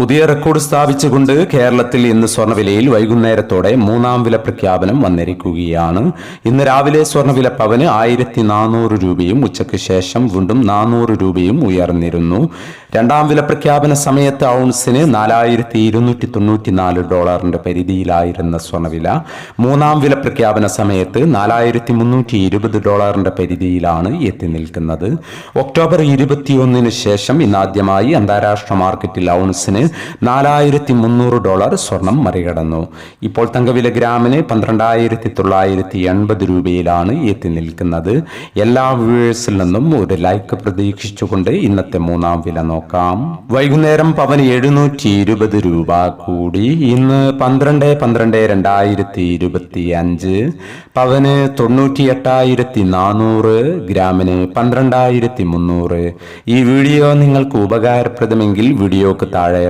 പുതിയ റെക്കോർഡ് സ്ഥാപിച്ചുകൊണ്ട് കേരളത്തിൽ ഇന്ന് സ്വർണവിലയിൽ വൈകുന്നേരത്തോടെ മൂന്നാം വില പ്രഖ്യാപനം വന്നിരിക്കുകയാണ്. ഇന്ന് രാവിലെ സ്വർണവില പവന് ആയിരത്തി നാനൂറ് രൂപയും ഉച്ചയ്ക്ക് ശേഷം വീണ്ടും നാനൂറ് രൂപയും ഉയർന്നിരുന്നു. രണ്ടാം വില പ്രഖ്യാപന സമയത്ത് ഔൺസിന് നാലായിരത്തി ഇരുന്നൂറ്റി തൊണ്ണൂറ്റി നാല് ഡോളറിന്റെ പരിധിയിലായിരുന്ന സ്വർണവില മൂന്നാം വില പ്രഖ്യാപന സമയത്ത് നാലായിരത്തി മുന്നൂറ്റി ഇരുപത് ഡോളറിന്റെ പരിധിയിലാണ് എത്തി നിൽക്കുന്നത്. ഒക്ടോബർ ഇരുപത്തിയൊന്നിന് ശേഷം ഇന്നാദ്യമായി അന്താരാഷ്ട്ര മാർക്കറ്റിൽ ഔൺസിന് നാലായിരത്തി മുന്നൂറ് ഡോളർ സ്വർണം മറികടന്നു. ഇപ്പോൾ തങ്കവില ഗ്രാമിന് പന്ത്രണ്ടായിരത്തി തൊള്ളായിരത്തി എൺപത് രൂപയിലാണ് എത്തി നിൽക്കുന്നത്. എല്ലാ വ്യൂവേഴ്സിൽ നിന്നും ഒരു ലൈക്ക് പ്രതീക്ഷിച്ചുകൊണ്ട് ഇന്നത്തെ മൂന്നാം വില നോക്കാം. വൈകുന്നേരം പവന് എഴുന്നൂറ്റി ഇരുപത് രൂപ കൂടി. ഇന്ന് പന്ത്രണ്ട് പന്ത്രണ്ട് രണ്ടായിരത്തി ഇരുപത്തി അഞ്ച് പവന് തൊണ്ണൂറ്റി എട്ടായിരത്തി നാനൂറ് ഗ്രാമിന് പന്ത്രണ്ടായിരത്തി മുന്നൂറ് ഈ വീഡിയോ നിങ്ങൾക്ക് ഉപകാരപ്രദമെങ്കിൽ വീഡിയോക്ക് താഴെ